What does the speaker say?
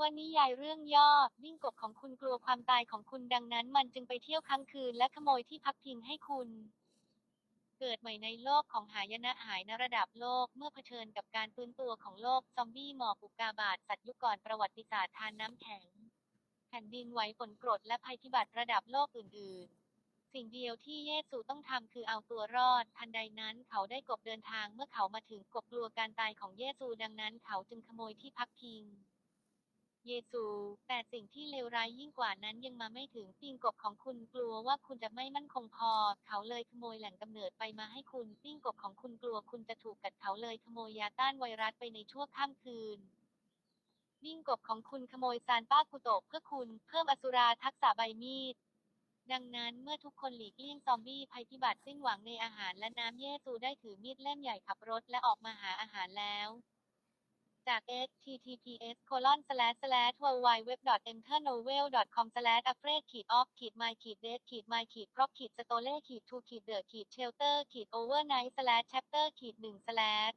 ว่านิยายเรื่องย่อวิ่งกบของคุณกลัวความตายของคุณดังนั้น มันจึงไปเที่ยวค้างคืนและขโมยที่พักพิงให้คุณ เกิดใหม่ในโลกของหายนะหายนะระดับโลกเมื่อเผชิญกับการฟื้นตัวของโลก ซอมบี้หมอกอุกกาบาตสัตว์ยุคก่อนประวัติศาสตร์ทานน้ำแข็ง แผ่นดินไหวฝนกรดและภัยพิบัติระดับโลกอื่น ๆสิ่งเดียวที่เยซูต้องทำคือเอาตัวรอด ทันใดนั้นเขาได้กบเดินทางเมื่อเขามาถึงกบกลัวการตายของเยซูดังนั้นเขาจึงขโมยที่พักพิง เยซู แต่สิ่งที่เลวร้ายยิ่งกว่านั้นยังมาไม่ถึงปิงกบของคุณกลัวว่าคุณจะไม่มั่นคงพอ เขาเลยขโมยแหล่งกำเนิดไปมาให้คุณปิงกบของคุณกลัวคุณจะถูกกัดเขาเลยขโมยยาต้านไวรัสไปในชั่วข้ามคืนปิ้งกบของคุณขโมยซานป้าคุโตะเพื่อคุณเพิ่มอสุราทักษะใบมีดดังนั้นเมื่อทุกคนหลีกเลี่ยงซอมบี้ภัยพิบัติสิ้นหวังในอาหารและน้ำเยซูได้ถือมีดเล่มใหญ่ขับรถและออกมาหาอาหารแล้ว จาก https colon slash slash www.enternovel com slash afraid ขีด off ขีด my ขีด date ขีด my ขีด prop ขีด stole ขีด to ขีด the ขีด shelter ขีด overnight slash chapter ขีด 1 slash